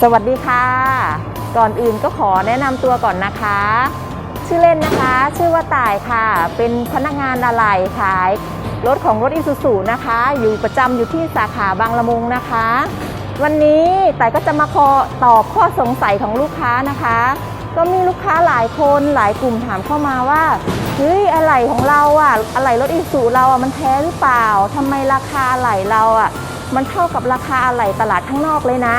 สวัสดีค่ะ ก่อนอื่นก็ขอแนะนำตัวก่อนนะคะ ชื่อเล่นนะคะ ชื่อว่าต่ายค่ะ เป็นพนักงานอะไหล่ขายรถของรถอิซูซูนะคะ อยู่ประจำอยู่ที่สาขาบางละมุงนะคะ วันนี้ต่ายก็จะมาขอตอบข้อสงสัยของลูกค้านะคะ ก็มีลูกค้าหลายคนหลายกลุ่มถามเข้ามาว่าเฮ้ยอะไหล่ของเราอะอะไหล่รถอิซูซูเราอะมันแท้หรือเปล่าทำไมราคาอะไหล่เราอะ มันเท่ากับราคาอะไหล่ตลาดข้างนอกเลยนะ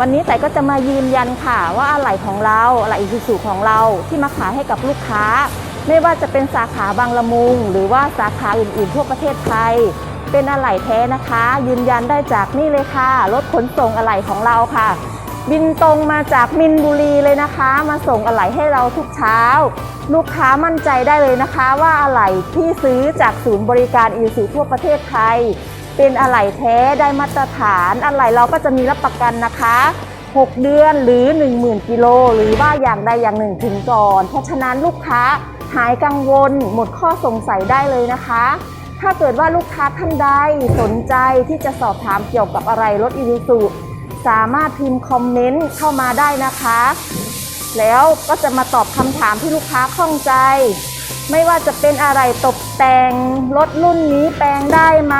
วันนี้แต่ก็จะมายืนยันค่ะว่าอะไหล่ของเราอะไหล่อิซูซูของเราที่มาขายให้กับลูกค้า ไม่ว่าจะเป็นสาขาบางละมุง หรือว่าสาขาอื่นๆทั่วประเทศไทย เป็นอะไหล่แท้นะคะ ยืนยันได้จากนี่เลยค่ะรถขนส่งอะไหล่ของเราค่ะ บินตรงมาจากมินบุรีเลยนะคะ มาส่งอะไหล่ให้เราทุกเช้า ลูกค้ามั่นใจได้เลยนะคะ ว่าอะไหล่ที่ซื้อจากศูนย์บริการอีซูทั่วประเทศไทย เป็นอะไหล่แท้ได้มาตรฐานอะไหล่เราก็จะมีรับประกันนะคะ 6 เดือนหรือ 10,000กิโลหรือว่าอย่างใดอย่างหนึ่งถึงก่อน เพราะฉะนั้นลูกค้าหายกังวลหมดข้อสงสัยได้เลยนะคะ ถ้าเกิดว่าลูกค้าท่านใดสนใจที่จะสอบถามเกี่ยวกับอะไรรถอีซูซูสามารถพิมพ์คอมเมนต์เข้ามาได้นะคะ แล้วก็จะมาตอบคำถามที่ลูกค้าข้องใจ ไม่ว่าจะเป็นอะไรตกแต่งรถรุ่นนี้แปลงได้ไหม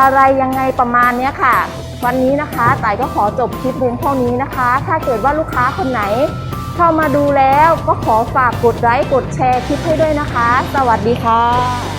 อะไรยังไงประมาณเนี้ยค่ะ วันนี้นะคะต่ายก็ขอจบคลิปเพียงเท่านี้นะคะ ถ้าเกิดว่าลูกค้าคนไหน เข้ามาดูแล้วก็ขอฝากกดไลค์กดแชร์คลิปให้ด้วยนะคะ สวัสดีค่ะ